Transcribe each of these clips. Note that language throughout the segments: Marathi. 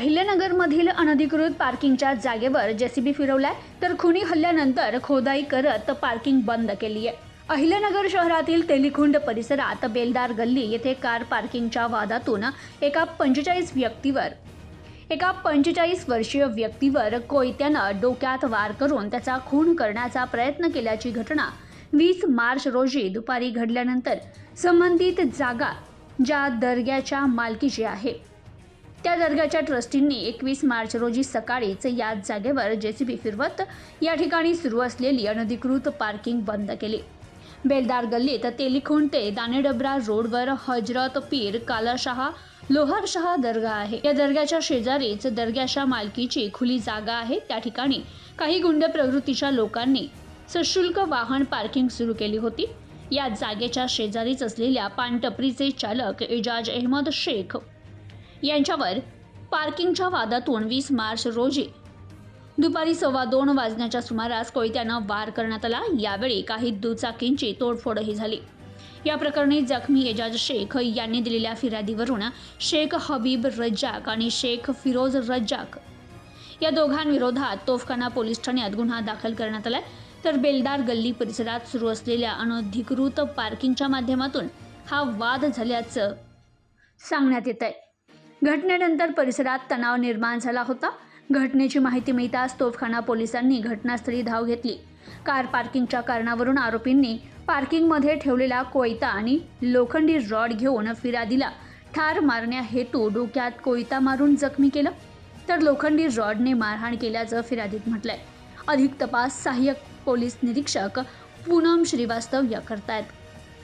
अहिल्यानगरमधील अनधिकृत पार्किंगच्या जागेवर जेसीबी फिरवलाय तर खुनी हल्ल्यानंतर खोदाई करत पार्किंग बंद केली आहे अहिल्यानगर शहरातील तेलिखुंड परिसरात बेलदार गल्ली येथे कार पार्किंगच्या वादातून एका पंचेचाळीस व्यक्तीवर एका पंचेचाळीस वर्षीय व्यक्तीवर कोयत्यानं डोक्यात वार करून त्याचा खून करण्याचा प्रयत्न केल्याची घटना वीस मार्च रोजी दुपारी घडल्यानंतर संबंधित जागा ज्या दर्ग्याच्या मालकीची आहे. त्या दर्ग्याच्या ट्रस्टींनी एकवीस मार्च रोजी सकाळीच याच जागेवर जेसीबी फिरवत या ठिकाणी सुरू असलेली अनधिकृत पार्किंग बंद केली. बेलदार गल्लीत तेलिखुंड ते दानेडबरा रोडवर हजरत पीर कालाशहा लोहारशहा दर्गा आहे. या दर्ग्याच्या शेजारीच दर्ग्याच्या मालकीची खुली जागा आहे. त्या ठिकाणी काही गुंड प्रवृत्तीच्या लोकांनी सशुल्क वाहन पार्किंग सुरू केली होती. या जागेच्या शेजारीच असलेल्या पानटपरीचे चालक एजाज अहमद शेख यांच्यावर पार्किंगच्या वादातून वीस मार्च रोजी दुपारी सव्वा दोन वाजण्याच्या सुमारास कोयत्यानं वार करण्यात आला. यावेळी काही दुचाकींची तोडफोडही झाली. या प्रकरणी जखमी एजाज शेख यांनी दिलेल्या फिर्यादीवरून शेख हबीब रज्जाक आणि शेख फिरोज रज्जाक या दोघांविरोधात तोफखाना पोलीस ठाण्यात गुन्हा दाखल करण्यात आलाय. तर बेलदार गल्ली परिसरात सुरू असलेल्या अनधिकृत पार्किंगच्या माध्यमातून हा वाद झाल्याचं सांगण्यात येत आहे घटनेनंतर परिसरात तणाव निर्माण झाला होता. घटनेची माहिती मिळताच तोफखाना पोलिसांनी घटनास्थळी धाव घेतली. कार पार्किंगच्या कारणावरून आरोपींनी पार्किंगमध्ये ठेवलेला कोयता आणि लोखंडी रॉड घेऊन फिर्यादीला ठार मारण्या हेतू डोक्यात कोयता मारून जखमी केलं. तर लोखंडी रॉडने मारहाण केल्याचं फिर्यादीत म्हटलंय. अधिक तपास सहाय्यक पोलीस निरीक्षक पूनम श्रीवास्तव या करतायत.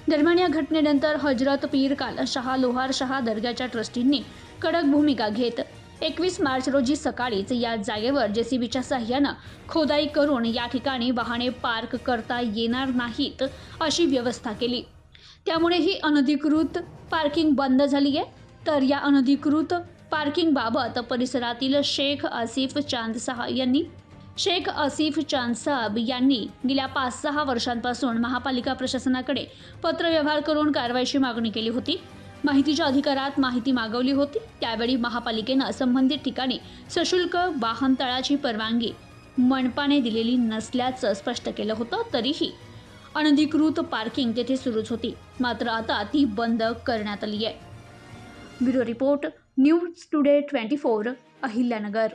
दरम्यान या घटनेनंतर हजरत पीर कालाशहा लोहारशहा दर्ग्याच्या ट्रस्टींनी कडक भूमिका घेत एकवीस मार्च रोजी सकाळीच या जागेवर जेसीबीच्या सहाय्यानं खोदाई करून या ठिकाणी वाहने पार्क करता येणार नाहीत अशी व्यवस्था केली. त्यामुळे ही अनधिकृत पार्किंग बंद झाली आहे. तर या अनधिकृत पार्किंगबाबत परिसरातील शेख आसिफ चांदसहा यांनी शेख असिफ चांदसाब यांनी गेल्या पाच सहा वर्षांपासून महापालिका प्रशासनाकडे पत्रव्यवहार करून कारवाईची मागणी केली होती. माहितीच्या अधिकारात माहिती मागवली होती. त्यावेळी महापालिकेनं संबंधित ठिकाणी सशुल्क वाहनतळाची परवानगी मनपाने दिलेली नसल्याचं स्पष्ट केलं होतं. तरीही अनधिकृत पार्किंग तेथे सुरूच होती. मात्र आता ती बंद करण्यात आली आहे. Bureau report news today twenty four Ahilyanagar.